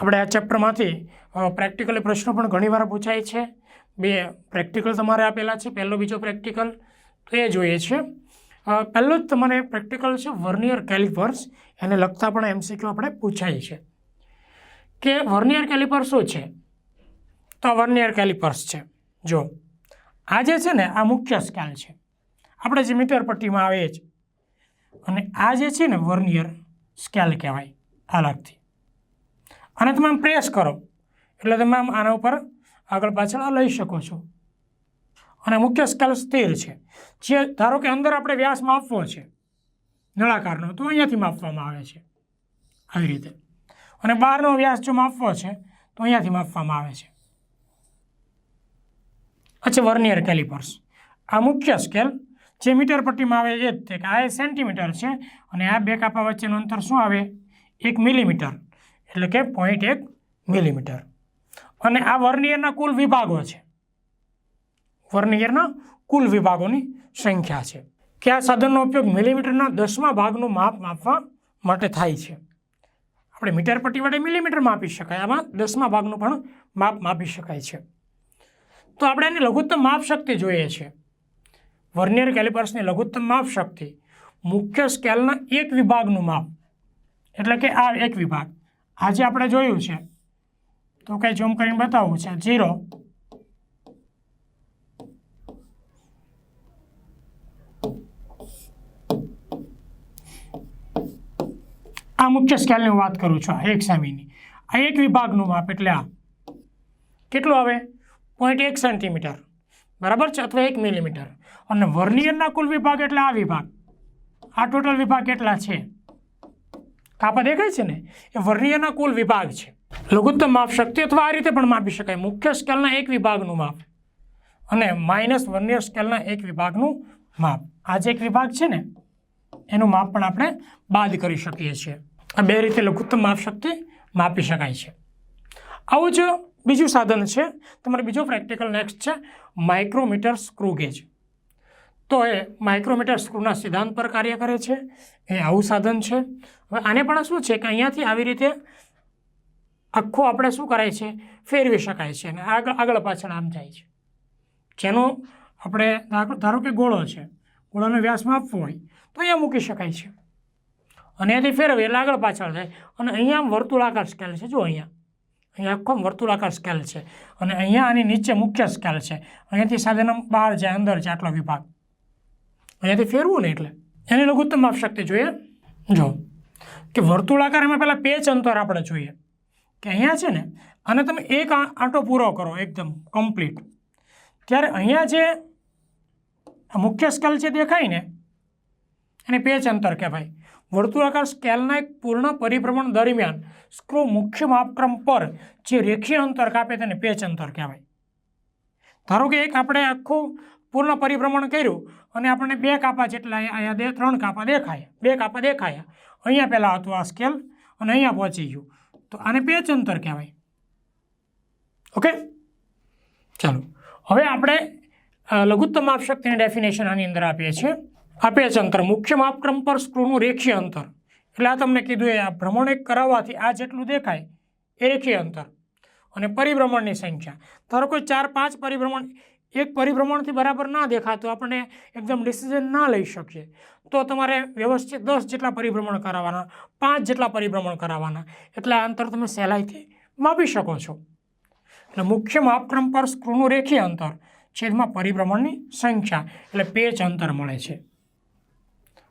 આપણે આ ચેપ્ટરમાંથી પ્રેક્ટિકલી પ્રશ્નો પણ ઘણીવાર પૂછાય છે. બે પ્રેક્ટિકલ તમારે આપેલા છે, પહેલો બીજો પ્રેક્ટિકલ તો એ જોઈએ છે. પહેલો જ તમારે પ્રેક્ટિકલ છે, વર્નિયર કેલિપર્સ, એને લગતા પણ એમસીક્યુ આપણે પૂછાય છે. કે વર્નિયર કેલિપર શું છે? તો વર્નિયર કેલિપર્સ છે. જો, આ જે છે ને, આ મુખ્ય સ્કેલ છે. આપણે જે મીટર પટ્ટીમાં આવે છે અને આ જે છે ને, વર્નિયર સ્કેલ કહેવાય અલગથી અને તમે આમ પ્રેસ કરો. એટલે તમે આમ આના ઉપર આગળ પાછળ લઈ શકો છો. અને મુખ્ય સ્કેલ સ્થિર છે. જે ધારો કે અંદર આપણે વ્યાસ માપવો છે, નળાકારનો, તો અહીંયાથી માપવામાં આવે છે. આવી રીતે. અને બહારનો વ્યાસ જો માપવો છે, તો અહીંયાથી માપવામાં આવે છે. અચ્છા વર્નિયર કેલિપર્સ. આ મુખ્ય સ્કેલ જે મીટર પટ્ટીમાં આવે એ જ તે કે આ સેન્ટીમીટર છે અને આ બે કાપા વચ્ચેનું અંતર શું આવે? એક મિલીમીટર એટલે કે પોઈન્ટ એક મિલીમીટર અને આ વર્નિયરના કુલ વિભાગો છે. વર્નિયરના કુલ વિભાગોની સંખ્યા છે. કે આ સાધનનો ઉપયોગ મિલીમીટરના દસમા ભાગનું માપ માપવા માટે થાય છે. આપણે મીટર પટ્ટી વડે મિલીમીટર માપી શકાય. આમાં દસમા ભાગનું પણ માપ માપી શકાય છે. તો આપણે એની લઘુત્તમ માપ શક્તિ જોઈએ છે. વર્નિયર કેલિપર્સની લઘુત્તમ માપ શક્તિ મુખ્ય સ્કેલના એક વિભાગનું માપ. એટલે કે આ એક વિભાગ. આજે આપણે જોયું છે. તો કંઈ ઝૂમ કરીને બતાવવું છે. ઝીરો આ મુખ્ય સ્કેલની વાત કરું છું. એક સામીની આ એક વિભાગનું માપ એટલે આ. કેટલું આવે? પોઈન્ટ એક સેન્ટીમીટર બરાબર છે? અથવા એક મિલીમીટર અને વર્નિયરના કુલ વિભાગ એટલે આ વિભાગ. આ ટોટલ વિભાગ કેટલા છે? કાપા દેખાય છે ને? એ વર્ણિયના કુલ વિભાગ છે. લઘુત્તમ માપ શક્તિ અથવા આ રીતે પણ માપી શકાય. મુખ્ય સ્કેલના એક વિભાગનું માપ અને માઇનસ વર્નિયર સ્કેલના એક વિભાગનું માપ. આ જે એક વિભાગ છે ને, એનું માપ પણ આપણે બાદ કરી શકીએ છીએ. આ બે રીતે લઘુત્તમ માપ શક્તિ માપી શકાય છે. આવું જ બીજું સાધન છે. તમારે બીજો પ્રેક્ટિકલ નેક્સ્ટ છે. માઇક્રોમીટર સ્ક્રૂ તો એ માઇક્રોમીટર સ્ક્રૂના સિદ્ધાંત પર કાર્ય કરે છે. એ આવું સાધન છે. હવે આને પણ શું છે કે અહીંયાથી આવી રીતે આખું આપણે શું કરાય છે? ફેરવી શકાય છે અને આગળ આગળ પાછળ આમ જાય છે. જેનો આપણે ધારો- કે ગોળો છે. ગોળાનો વ્યાસ માપવો હોય તો અહીંયા મૂકી શકાય છે. અને અહીંયાથી ફેરવીએ એટલે આગળ પાછળ જાય. અને અહીંયા આમ વર્તુળાકાર સ્કેલ છે. જો અહીંયા. અહીંયા આખો વર્તુળાકાર સ્કેલ છે. અને અહીંયા આની નીચે મુખ્ય સ્કેલ છે. અહીંયાથી સાધન બહાર જાય, અંદર જાય, આટલો વિભાગ. અહીંયાથી ફેરવું ને એટલે. એની લઘુત્તમ માપ શક્તિ જોઈએ. જો, કે વર્તુળાકાર એમાં પહેલાં પેચ અંતર આપણે જોઈએ. કે અહીંયા છે ને અને તમે એક આંટો પૂરો કરો એકદમ કમ્પ્લીટ ત્યારે અહીંયા જે મુખ્ય સ્કેલ છે દેખાય ને, એને પેચ અંતર કહેવાય. વર્તુળાકાર સ્કેલના એક પૂર્ણ પરિભ્રમણ દરમિયાન સ્ક્રૂ મુખ્ય માપક્રમ પર જે રેખીય અંતર કાપે તેને પેચ અંતર કહેવાય. ધારો કે એક આપણે આખું પૂર્ણ પરિભ્રમણ કર્યું અને આપણને બે કાપા જેટલા અહીંયા દે, ત્રણ કાપા દેખાય. બે કાપા દેખાયા. અહીંયા પહેલાં હતું આ સ્કેલ અને અહીંયા પહોંચી ગયું. તો આને પેચ અંતર કહેવાય. ઓકે? ચાલો. હવે આપણે લઘુત્તમ માપ શક્તિની ડેફિનેશન આની અંદર આપીએ છીએ. આ પેચ અંતર મુખ્ય માપક્રમ પર સ્ક્રૂનું રેખીય અંતર. એટલે આ તમને કીધું એ આ ભ્રમણ એક કરાવવાથી આ જેટલું દેખાય એ રેખીય અંતર. અને પરિભ્રમણની સંખ્યા. ધારો કોઈ ચાર, પાંચ પરિભ્રમણ એક પરિભ્રમણથી બરાબર ના દેખાય તો આપણે એકદમ ડિસિઝન ના લઈ શકીએ તો તમારે વ્યવસ્થિત દસ જેટલા પરિભ્રમણ કરાવવાના, પાંચ જેટલા પરિભ્રમણ કરાવવાના, એટલે અંતર તમે સહેલાઈથી માપી શકો છો. એટલે મુખ્ય માપક્રમ પર સ્ક્રૂનું રેખીય અંતર, છેદમાં પરિભ્રમણની સંખ્યા, એટલે પેચ અંતર મળે છે.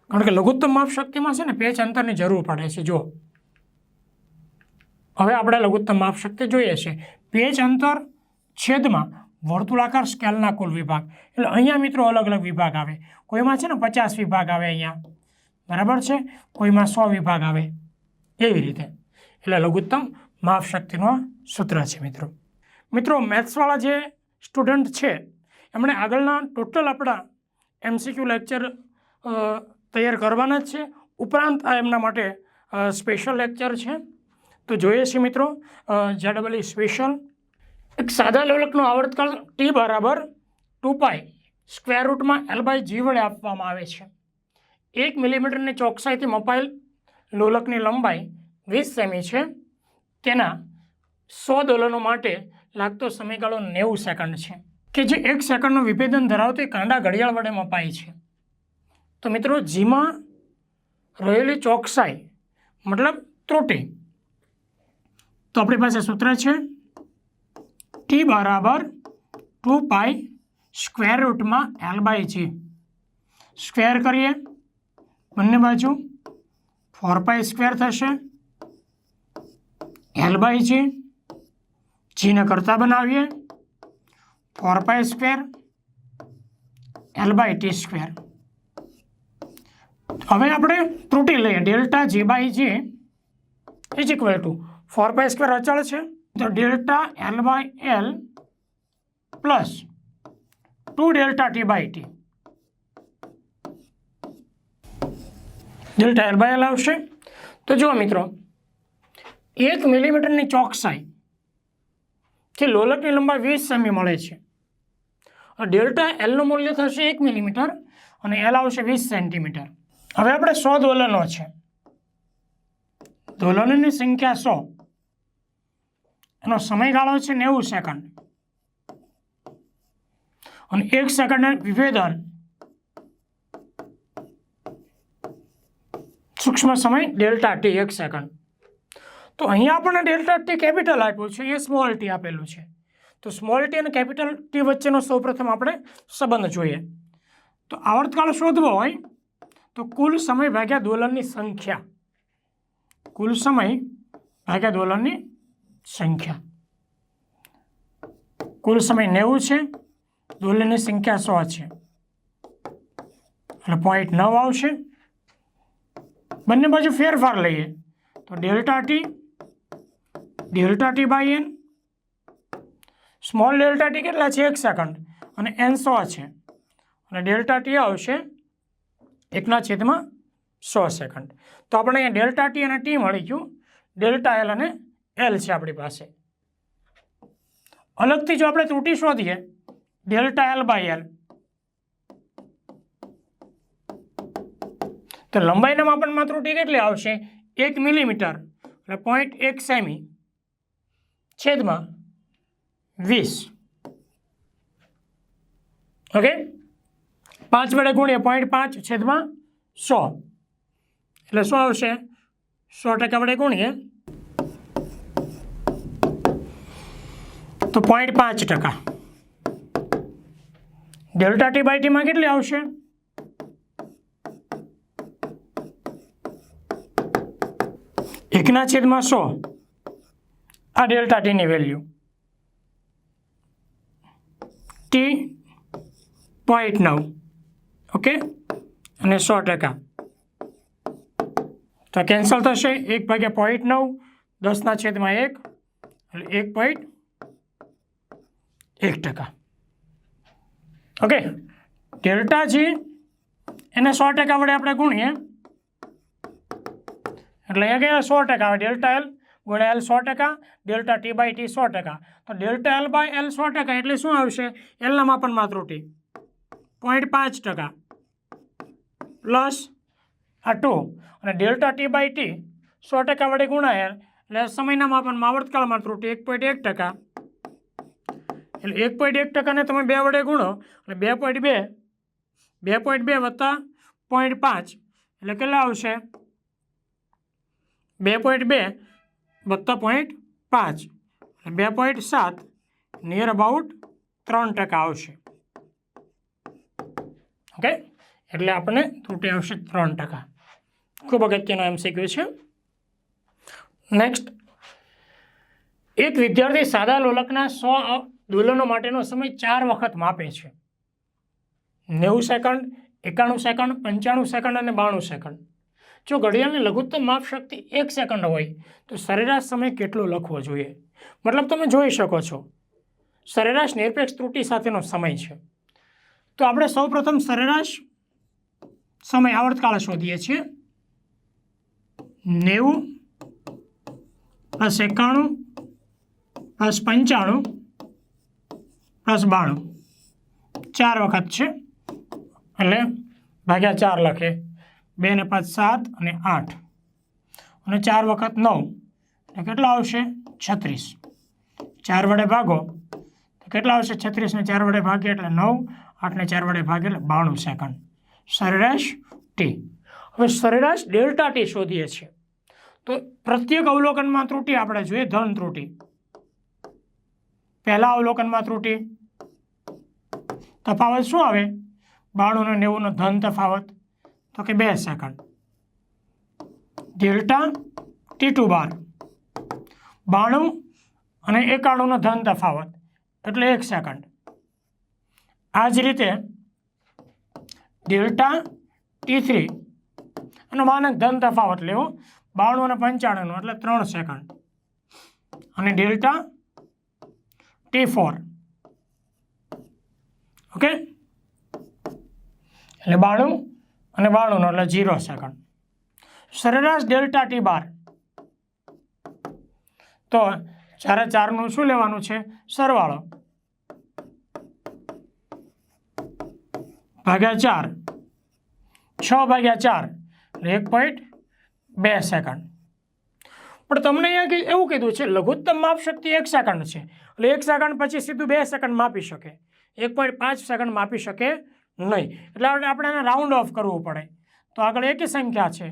કારણ કે લઘુત્તમ માપ શક્તિમાં છે ને, પેચ અંતરની જરૂર પડે છે. જો હવે આપણે લઘુત્તમ માપ શક્તિ જોઈએ છે. પેચ અંતર છેદમાં વર્તુળાકાર સ્કેલના કુલ વિભાગ. એટલે અહીંયા મિત્રો અલગ અલગ વિભાગ આવે. કોઈમાં છે ને પચાસ વિભાગ આવે અહીંયા. બરાબર છે? કોઈમાં સો વિભાગ આવે. એવી રીતે. એટલે લઘુત્તમ માપ શક્તિનું આ સૂત્ર છે મિત્રો. મિત્રો, મેથ્સવાળા જે સ્ટુડન્ટ છે, એમણે આગળના ટોટલ આપણા એમસીક્યુ લેક્ચર તૈયાર કરવાના જ છે. ઉપરાંત આ એમના માટે સ્પેશિયલ લેક્ચર છે. તો જોઈએ છીએ મિત્રો જે ડબલ સ્પેશિયલ એક સાદા લોલકનું આવર્તકાળ ટી બરાબર ટુ પાય સ્ક્વેર રૂટમાં એલ બાય જી વડે આપવામાં આવે છે. એક મિલીમીટરની ચોકસાઈથી મપાયેલ લોલકની લંબાઈ વીસ સેમી છે. તેના સો દોલનો માટે લાગતો સમયગાળો નેવું સેકન્ડ છે. કે જે એક સેકન્ડનું વિભેદન ધરાવતી કાંડા ઘડિયાળ વડે મપાય છે. તો મિત્રો જીમાં રહેલી ચોકસાઈ મતલબ ત્રુટી. તો આપણી પાસે સૂત્ર છે ટી બરાબર ટુ પાઈ સ્ક્વેર રૂટમાં એલ બાય છે સ્ક્વેર કરીએ. બંને બાજુ ફોર પાઈ સ્ક્વેર થશે. એલ બાય છે જીને કરતા બનાવીએ. Four pi square L by T square હવે આપણે ત્રુટી લઈએ. ડેલ્ટા જી બાય જે is equal to four pi square અચળ છે. તો delta L by L plus two delta T by T delta L by L આવશે. તો જુઓ મિત્રો, એક મિલીમીટરની ચોકસાઈ કે લોલકની લંબાઈ વીસ સેમી મળે છે. ડેલ્ટા એલનું મૂલ્ય થશે એક મિલીમીટર અને એલ આવશે વીસ સેન્ટીમીટર. હવે આપણે સો દોલનો છે. દોલનોની સંખ્યા સો. એનો સમયગાળો છે નેવું સેકન્ડ અને એક સેકન્ડ વિભેદન. સૂક્ષ્મ સમય, ડેલ્ટા ટી એક સેકન્ડ તો અહીંયા આપણને ડેલ્ટા ટી કેપિટલ આપ્યું છે, એ સ્મોલ ટી આપેલું છે. તો સ્મોલ ટી અને કેપિટલ ટી વચ્ચેનો સૌપ્રથમ આપણે સંબંધ જોઈએ. તો આવર્તકાળ શોધવો હોય, તો કુલ સમય ભાગ્યા દોલનની સંખ્યા. કુલ સમય ભાગ્યા દોલનની સંખ્યા. કુલ સમય નેવું છે દોલનની સંખ્યા સો છે. એટલે પોઈન્ટ નવ આવશે. બંને બાજુ ફેરફાર લઈએ. તો delta T delta T by N small delta T કેટલા છે, એક સેકન્ડ. અને એન સો છે. અને ડેલ્ટા ટી આવશે એકના છેદમાં સો સેકન્ડ. તો આપણે અહીંયા ડેલ્ટા ટી અને ટી મળી ગયું. ડેલ્ટા એલ અને એલ છે આપણી પાસે. અલગથી જો આપણે ત્રુટી શોધીએ, ડેલ્ટા એલ બાય એલ તો લંબાઈના માપનમાં ત્રુટી કેટલી આવશે? એક મિલીમીટર એટલે પોઈન્ટ એક સેમી છેદમાં વીસ. ઓકે પાંચ વડે ગુણીએ પોઈન્ટ પાંચ છેદમાં સો. એટલે શું આવશે? સો ટકા વડે ગુણીએ તો પોઈન્ટ પાંચ ટકા. ડેલ્ટા ટી બાય ટીમાં કેટલી આવશે? એકના છેદમાં સો. આ ડેલ્ટા ટીની વેલ્યુ. ટી પોઈન્ટ નવ. ઓકે? અને સો ટકા. તો કેન્સલ થશે એક ભાગ્યા પોઈન્ટ નવ, દસના છેદમાં એક, એટલે એક પોઈન્ટ એક ટકા. ઓકે ડેલ્ટા જી એને સો ટકા વડે આપણે ગુણીએ. એટલે ગયા સો ટકા આવે ડેલ્ટા એલ ગુણ્યા એલ સો ટકા ડેલ્ટા ટી બાય ટી સો ટકા. તો ડેલ્ટા એલ બાય એલ સો ટકા એટલે શું આવશે? એલના માપનમાં ત્રુટી. પોઈન્ટ પાંચ ટકા. પ્લસ આ ટુ અને ડેલ્ટા ટી બાય ટી સો ટકા વડે ગુણાયેલ. એટલે સમયના માપનમાં આવર્તકાળમાં ત્રુટી એક પોઈન્ટ એક ટકા. એટલે એક પોઈન્ટ એક ટકાને તમે બે વડે ગુણો, એટલે બે પોઈન્ટ બે. બે પોઈન્ટ બે વત્તા પોઈન્ટ પાંચ. એટલે કેટલા આવશે? બે પોઈન્ટ બે વત્તા પોઈન્ટ પાંચ. બે પોઈન્ટ સાત નિયર અબાઉટ ત્રણ ટકા આવશે. ઓકે એટલે આપણને ત્રુટી આવશે ત્રણ ટકા. ખૂબ અગત્યનો એમસીક્યુ છે. નેક્સ્ટ એક વિદ્યાર્થી સાદા લોલકના સો દોલનો માટેનો સમય ચાર વખત માપે છે. નેવું સેકન્ડ, એકાણું સેકન્ડ, પંચાણું સેકન્ડ અને બાણું સેકન્ડ. જો ઘડિયાળની લઘુત્તમ માપ શક્તિ એક સેકન્ડ હોય, તો સરેરાશ સમય કેટલો લખવો જોઈએ? મતલબ તમે જોઈ શકો છો, સરેરાશ નિરપેક્ષ ત્રુટિ સાથેનો સમય છે. તો આપણે સૌપ્રથમ સરેરાશ સમય આવર્તકાળ શોધીએ છીએ. નેવું પ્લસ એકાણું પ્લસ પંચાણું પ્લસ બાણું. ચાર વખત છે. એટલે ભાગ્યા ચાર લખે. બે ને પાંચ સાત અને આઠ. અને ચાર વખત નવ. તો કેટલા આવશે? છત્રીસ. ચાર વડે ભાગો. તો કેટલા આવશે? છત્રીસને ચાર વડે ભાગીએ એટલે નવ. આઠને ચાર વડે ભાગે એટલે બાણું સેકન્ડ. સરેરાશ ટી. હવે સરેરાશ ડેલ્ટા ટી શોધીએ છીએ તો પ્રત્યેક અવલોકનમાં ત્રુટિ આપણે જોઈએ. ધન ત્રુટિ. પહેલા અવલોકનમાં ત્રુટિ. તફાવત શું આવે? બાણુંનો નેવુંનો ધન તફાવત? તો કે બે second. Delta T two bar. બાણું અને એકાણુંનો ધન તફાવત. એટલે એક સેકન્ડ. આ જ રીતે ડેલ્ટા ટી થ્રી એનો માનક ધન તફાવત લેવો, બાણું અને પંચાણુંનો, એટલે ત્રણ સેકન્ડ. અને ડેલ્ટા ટી ફોર ઓકે? એટલે બાણું અને બાણુંનો એટલે જીરો સેકન્ડ સરેરાશ ડેલ્ટા ટી બાર. તો ચારે ચારનું શું લેવાનું છે? સરવાળો. ભાગ્યા ચાર. છ ભાગ્યા ચાર. એટલે એક પોઈન્ટ બે સેકન્ડ પણ તમને અહીંયા એવું કીધું છે? લઘુત્તમ માપ શક્તિ એક સેકન્ડ છે. એટલે એક સેકન્ડ પછી સીધું બે સેકન્ડ માપી શકે. એક પોઈન્ટ પાંચ સેકન્ડ માપી શકે નહીં. એટલે આપણે એને રાઉન્ડ ઓફ કરવું પડે. તો આગળ એકી સંખ્યા છે.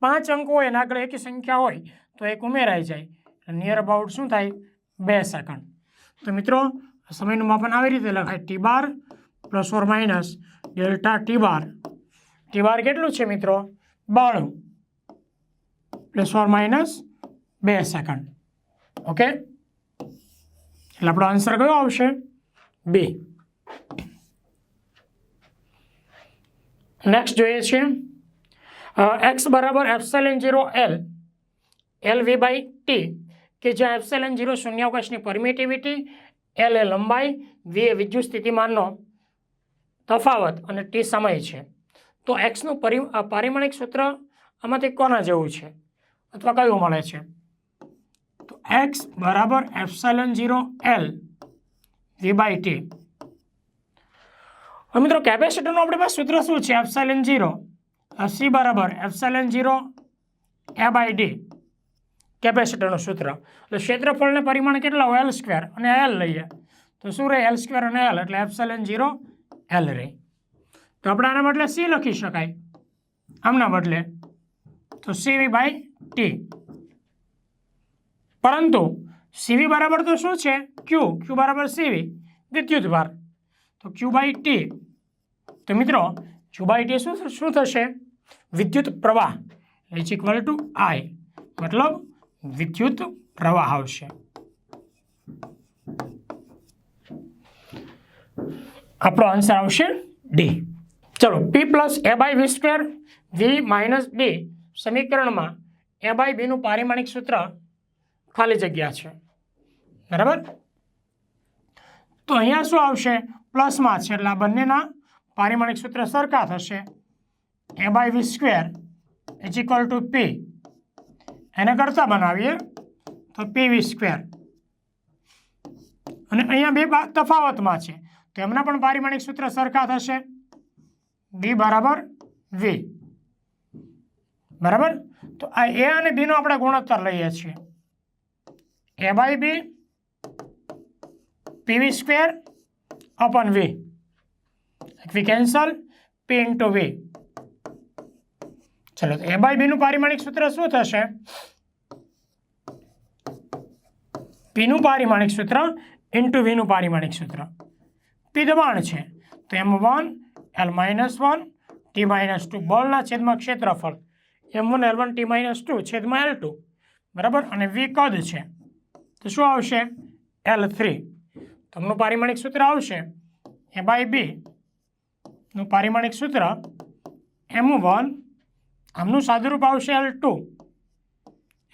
પાંચ અંકો હોય એના આગળ એકી સંખ્યા હોય, તો એક ઉમેરાઈ જાય. નિયર અબાઉટ શું થાય? બે સેકન્ડ. તો મિત્રો સમયનું માપન આવી રીતે લખાય. T bar plus or minus delta T bar. T bar કેટલું છે મિત્રો? બાણું પ્લસ ઓર માઇનસ બે સેકન્ડ. ઓકે? એટલે આપણો આન્સર કયો આવશે? બે. નેક્સ્ટ જોઈએ છીએ. એક્સ બરાબર epsilon zero L. L V by T કે જ્યાં એપ્સેલન જીરો શૂન્યાવકાશની પરમિટિવિટી એલ એ લંબાઈ વી એ વિદ્યુત સ્થિતિમાનનો તફાવત અને ટી સમય છે. તો એક્સનું પરિ પારિમાણિક સૂત્ર આમાંથી કોના જેવું છે? અથવા કયું મળે છે? તો એક્સ બરાબર epsilon zero L V by T હવે મિત્રો કેપેસિટરનું આપણી પાસે સૂત્ર શું છે? એપ્સાઇલન જીરો સી બરાબર epsilon zero A by D કેપેસિટરનું સૂત્ર. એટલે ક્ષેત્રફળને પરિમાણ કેટલા હોય? એલ સ્ક્વેર અને એલ લઈએ. તો શું રહે? એલ સ્ક્વેર અને એલ એટલે એપ્સાઇલન જીરો એલ રહે. તો આપણે આના બદલે સી લખી શકાય. આમના બદલે. તો સીવી બાય ટી પરંતુ સીવી બરાબર તો શું છે? ક્યુ ક્યુ બરાબર સીવી વિદ્યુત ભાર તો ક્યુ બાય ટી તો મિત્રો ક્યુ બાય ટી શું શું થશે? વિદ્યુત પ્રવાહ ઇઝ ઇક્વલ ટુ આઈ મતલબ વિદ્યુત પ્રવાહ આવશે. આપણો આન્સર આવશે ડી ચલો P plus A by V square V minus D સમીકરણમાં એ બાય બીનું પારિમાણિક સૂત્ર ખાલી જગ્યા છે. બરાબર? તો અહીંયા શું આવશે? પ્લસમાં છે એટલે આ બંનેના પારિમાણિક સૂત્ર સરખા થશે. A by V square is equal to P એને કરતા બનાવીએ તો પી વી સ્ક્વેર અને અહીંયા બે તફાવતમાં છે. તો એમના પણ પારિમાણિક સૂત્ર સરખા થશે. બી બરાબર વી બરાબર? તો આ એ અને બીનો આપણે ગુણોત્તર લઈએ છીએ. A by B P V square upon V V cancel P into V ચલો, તો એ બાય બીનું પારિમાણિક સૂત્ર શું થશે? પીનું પારિમાણિક સૂત્ર ઇન્ટુ વીનું પારિમાણિક સૂત્ર. પી દબાણ છે. તો M one L minus one T minus two બોલના છેદમાં ક્ષેત્રફળ. M one L one T minus two છેદમાં એલ ટુ બરાબર? અને વી કદ છે. તો શું આવશે? એલ થ્રી તમનું પારિમાણિક સૂત્ર આવશે. એ બાય બી નું પારિમાણિક સૂત્ર એમ વન આમનું સાદુરૂપ આવશે L two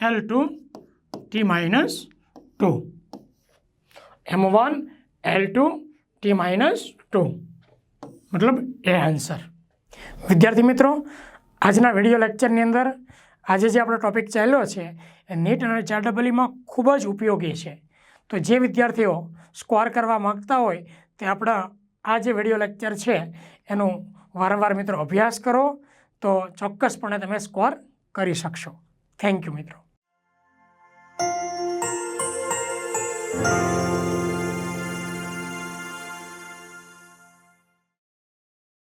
L two T minus two M one L two T minus two મતલબ એ આન્સર વિદ્યાર્થી મિત્રો, આજના વીડિયો લેક્ચરની અંદર આજે જે આપણો ટોપિક ચાલ્યો છે, એ નીટ અને ચારડબલીમાં ખૂબ જ ઉપયોગી છે. તો જે વિદ્યાર્થીઓ સ્કોર કરવા માગતા હોય તે આપણા આ જે વીડિયો લેક્ચર છે, એનું વારંવાર મિત્રો અભ્યાસ કરો તો ચોક્કસપણે તમે સ્કોર કરી શકશો. થેન્ક યુ મિત્રો.